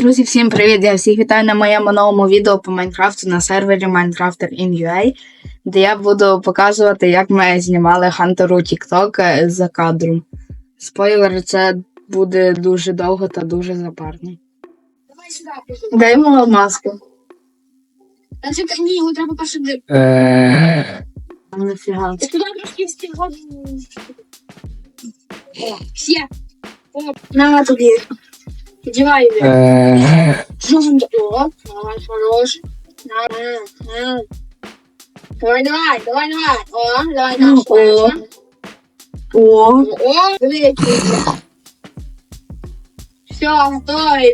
Друзі, всім привіт! Я всіх вітаю на моєму новому відео по Майнкрафту на сервері Minecrafter in UA, де я буду показувати, як ми знімали Хантеру TikTok е, за кадром. Спойлер, це буде дуже довго та дуже запарно. Дай йому маску. Ні, його треба посадити. Нафіга. Ти туди трошки встигав. Все. На тобі. Там? О, давай, хорош. Давай, давай, давай, давай. О, давай, Ну, давай. о. О, О, диви, який. Все, готовий.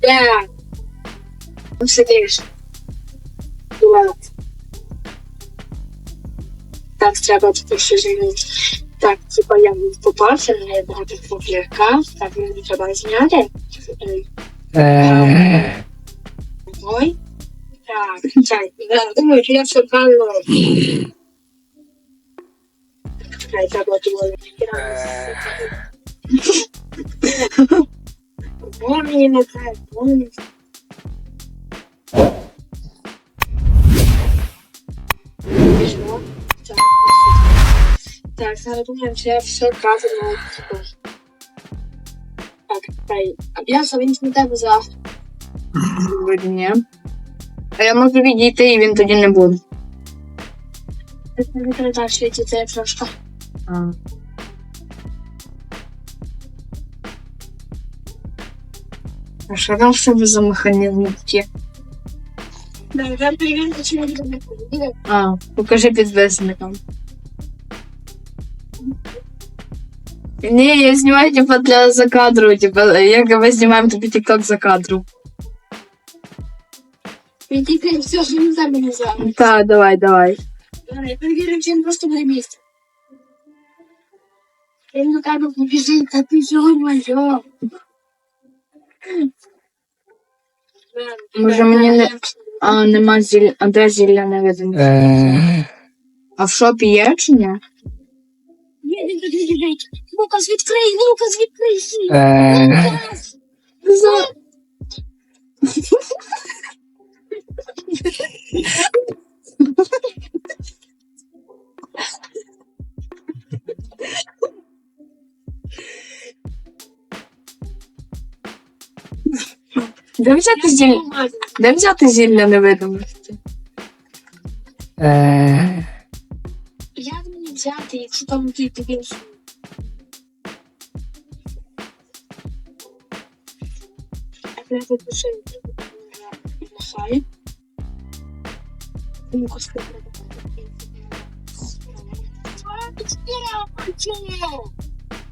Так. Ну, сидиш. Давай. Так, треба тепер ще змінити. Так, типа я попався, мене багато поплякав. Так, мені треба зняти. Ой. Так, чай. Думаю, я все правильно роблю. Чекай, треба було. Бо мені не треба, бо мені не треба. Так, зараз думаю, що я все правильно зробив. Так, дай. Я він на тебе за. ні. А я можу відійти, і він тоді не буде. Не треба так світити трошки. А. А що там в себе за механізм ті? Да, я перевірю, чи не буде. А, покажи підписникам. Ні, я знімаю типа для закадру, типа, як ми знімаємо тобі тікток за кадру. Відійти, все, що не за мене за. Так, давай, давай. Я перевірю, чи він просто на місці. Він до тебе побіжить, та ти чого моє. Може, мені не- А, нема зілля. А де зілля не видно? А в шопі є чи ні? Ні, він тут не біжить. Лукас, відкрий, Лукас, відкрий. Лукас! За... Де взяти зілля? Де взяти зілля невидимості? Мені взяти, якщо там ти тобі Я тут пишу Махай. Лукас,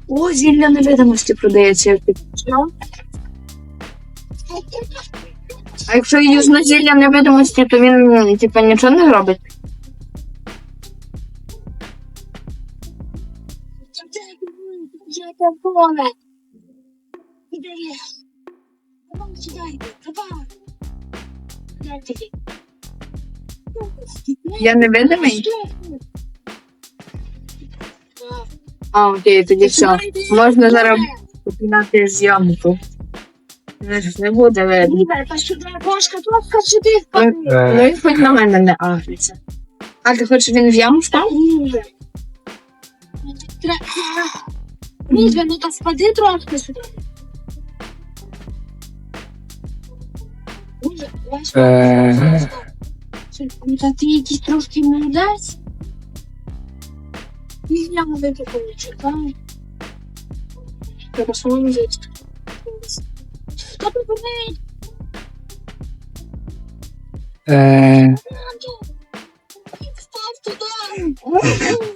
О, зілля невидимості продається. А якщо юзна зілля невидимості, то він типа нічого не робить. Я там поле. Іди. Давай сюди давай. Дай. Я невидимий? А, окей, тоді все. Можна зараз починати зйомку. Знаєш, Не буде видно. Ніби, та сюди, кошка, кошка, сюди Ну, ну він хоч на мене не агриться. А ти хочеш він в яму встав? Ніби. Ніби, ну то впади трошки сюди. Боже, Вась, Е. Ну, та ти якийсь трошки молодець. І я не викликав, не чекай. Треба самому взяти. Хто припинить? Встав туди!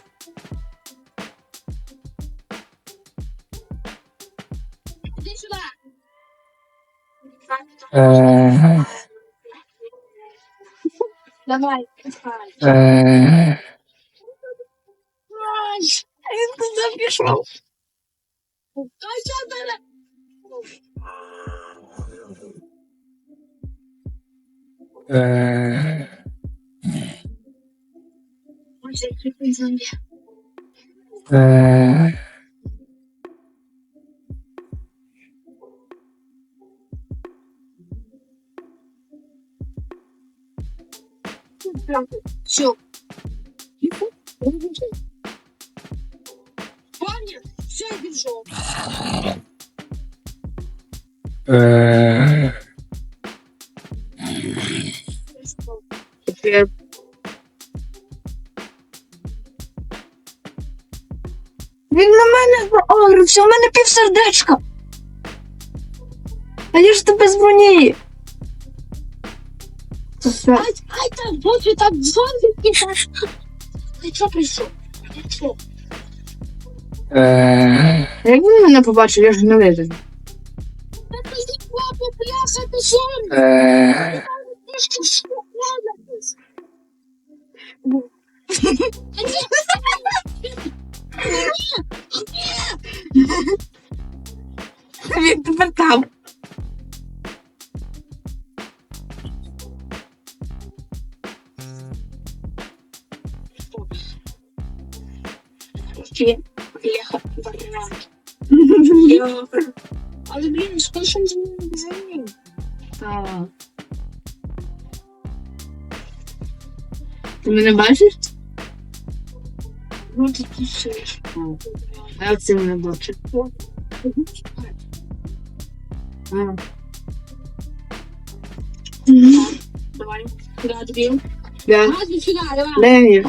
Давай, пускай. Ай, він що кріпий. Все. Все. Е, Він на мене загрився, у мене півсердечка. А я ж тебе з броні. Це все Ай, ай, там, вот вы там зомби Ты что пришел? Ты что? е, Як він мене побачив, я ж не видно. Это не папа, бляха, это зомби. е, Ты что, что? Він тепер там. Бляха, вариант. Але, блін, сколько за ним? Так. Ти мене бачиш? Ну, ти тусиш. А це мене бачить. Давай. Да, добил. Я. А, ты сюда, давай. Де він?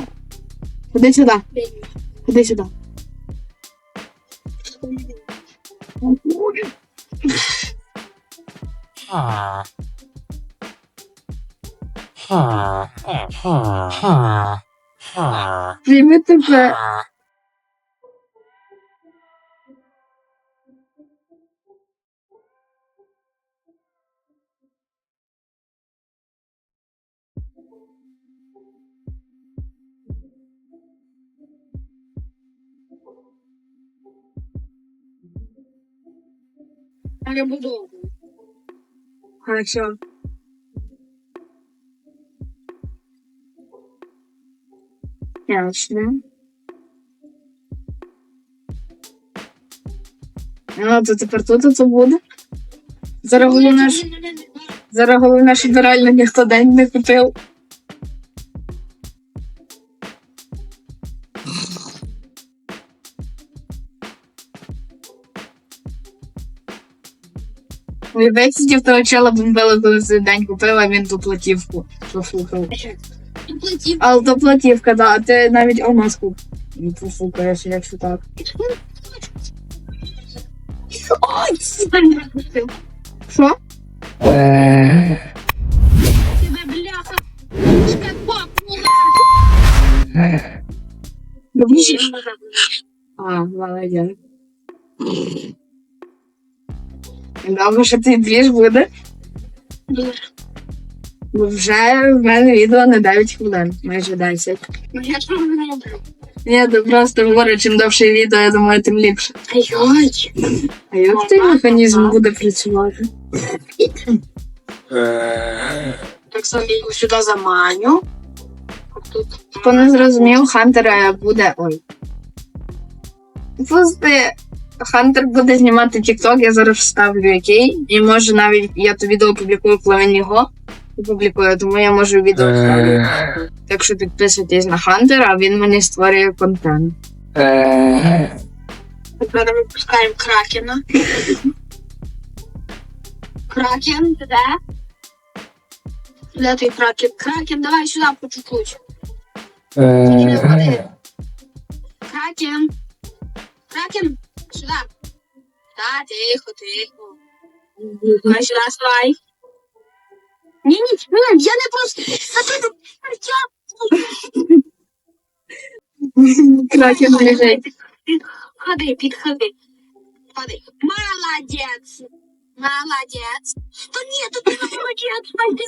Ходи. Бей. Ходи сюди. Ha. Ha. Ha. Ha. Ha. Kıymetli be. А. Хорошо. Ясно. Ну, то тепер тут це буде. Зараз головне, ж- зараз головне, щоб реально ніхто день не купив. Весь сидів того чела бомбили, коли цей день купив, а він ту платівку профукав. Плати. Але то платівка, да, а ти навіть алмазку не профукаєш, якщо так. Ой. Що? Е, Тебе, бляха. А, молодець. Довго що ти двіж буде? Бо вже в мене відео на 9 хвилин, майже 10. Ну, я ж не люблю. Ні, то просто говорю, чим довше відео, я думаю, тим ліпше. Ай, А як той механізм буде працювати? е, Так само я його сюди заманю. Хто не зрозумів, Хантер буде. Ой. Просто Хантер буде знімати TikTok, я зараз вставлю який. І може навіть я то відео публікую, коли він його опублікує, тому я можу відео вставлю. е, Так що підписуйтесь на Хантера, а він мені створює контент. е, Тепер випускаємо Кракена. Кракен, ти де? Де твій Кракен? Кракен, давай сюди по чуть-чуть. е, Кракен. Кракен, сюди. Та, тихо, тихо. Давай сюди, вставай. Ні, ні, ні, я не просто. Тут. Кракен лежить. Підходи, підходи. Підходи. Молодець. Молодець. Та ні, то ти не молодець, дай ти.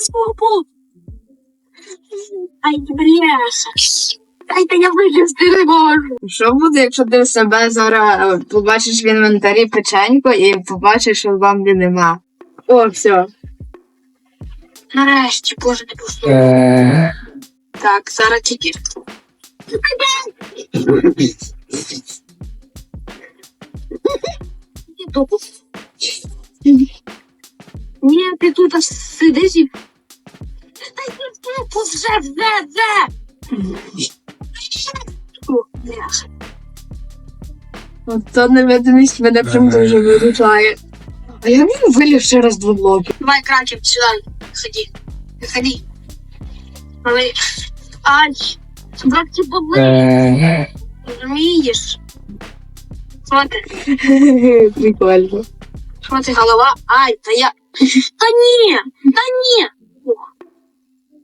Ай, бляха. Ай, та я вилізти не можу. Що буде, якщо ти в себе зараз е, побачиш в інвентарі печенько і побачиш, що в бамбі нема? О, все. Нарешті, боже, не пусту. е, Так, зараз тільки. Ні, ти тут сидиш і. Та й ти вже, вже, вже! О, бляха. От то невидимість мене прям дуже виручає. А як він виліз через два блоки? Давай, Краків, сюди. Ходи. Ходи. Малий. Ай. Брат, ти побли, Е, розумієш? Що ти? Прикольно. Що ти, голова? Ай, та я... Та ні! Та ні! Ох.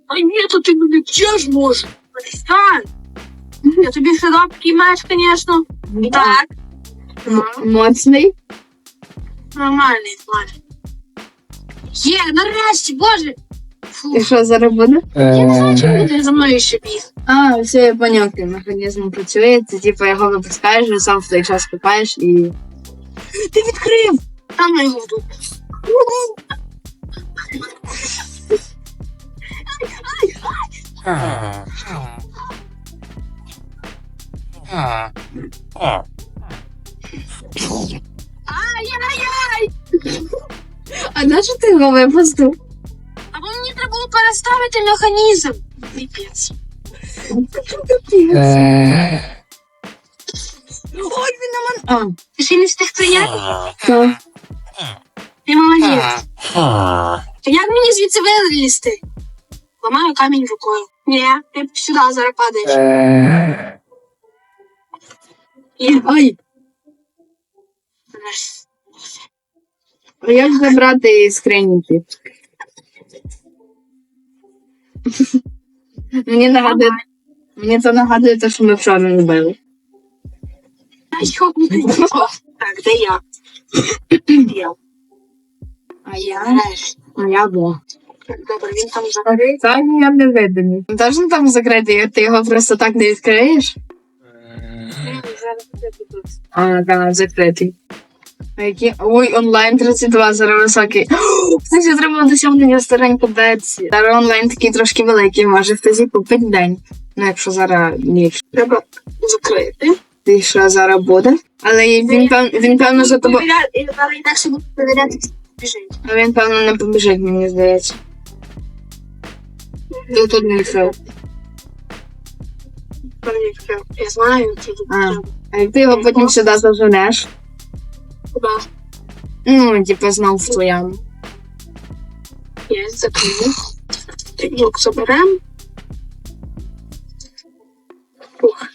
Та ні, то ти мене теж можеш. Перестань. Я тобі широкий меч, звісно. Так. М- Моцний. Нормальний, ладно. Є, нарешті, боже! Фу. І що зараз буде? Я не знаю, чому е, ти за мною ще біг. А, все, я поняв, як механізм працює. Це типу його випускаєш, і сам в той час купаєш і. Ти відкрив! Там на його вдруг. Ай-яй-яй! А на що ти його випустив? Або мені треба було переставити механізм. Піпець. е, Ой, він на мене. Ти ще не встиг прийняти? Ти молодець. Як мені звідси вилізти? Ламаю камінь рукою. Ні, ти сюди зараз падаєш. Ой, а як забрати із скрині тип? Мені нагадує. Мені це нагадує те, що ми вчора не били. Що? Так, де я? Я. А я? Нарешті. А я була. Добре, він там зараз. Так, я не виданий. Теж там закритий, ти його просто так не відкриєш? Зараз буде. А, так, закритий. А які? Ой, онлайн 32 зараз високий. Хтось отримав досягнення старенько Бетсі. Зараз онлайн такий трошки великий, може хтось і купить день. Ну, якщо зараз ніч. Треба закрити. І що зараз буде? Але він, пев... він певно за тобою. Інакше буду перевіряти, біжить. А він, певно, не побіжить, мені здається. Тут тут не. Перевіряти. Я знаю, чи тут А. як ти його потім сюди заженеш? Куди? Ну, типу, знов в твоєму. Я закрию. Блок заберем. Ух.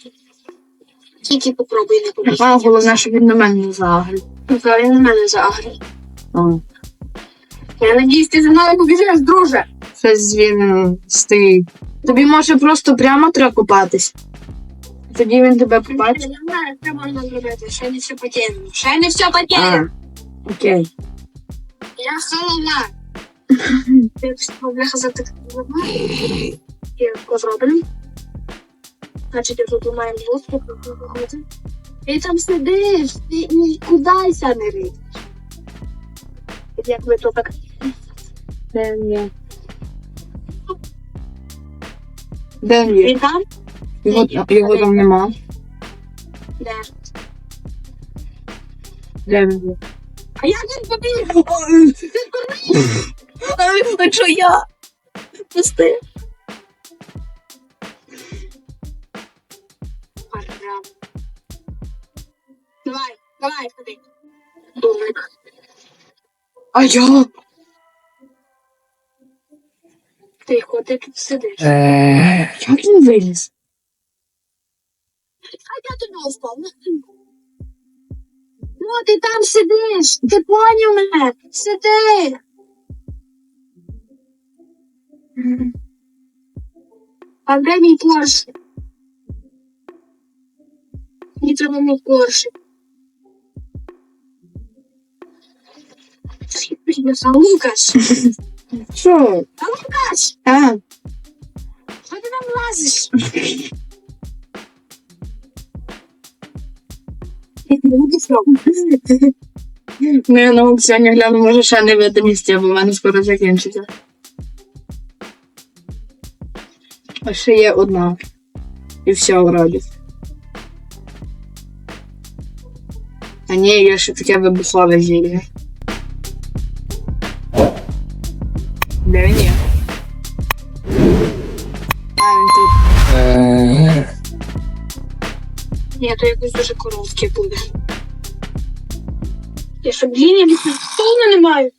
Тільки попробуй не побігти. А, головне, щоб він на мене не загрив. Він на мене загрів. Я надіюсь, ти за мною побіжиш, друже. Щось він стоїть. Тобі може просто прямо треба купатись. Тоді він тебе побачить. Я знаю, що можна зробити. Ще не все потеряно. Ще не все А, окей. Я. Ти бляха за так І позробимо. Значить, я тут маємо доступ. Ти там сидиш, ти нікудися не рийш. Як ви то так Де він є? Де він є? Він там? Його, його там нема. Де? Де він є? А як він побіг? А що я? Пусти. Давай, давай, ходи. Дурник. А я? Тихо, ти тут сидиш. е, Як він виліз? А я тебе впав. Ну, ти там сидиш. Ти поняв мене? Сиди. А де мій Порш? Мені треба мій Порш. А Лукаш! Що? А Лукаш! А, Що ти там лазиш? ну я на аукціоні гляну, може ще не видимість, бо в мене скоро закінчиться. А ще є одна. І все вроді. А ні, є ще таке вибухове зілля. Де Ні, то якось дуже коротке буде. Я що, блін, повно не маю.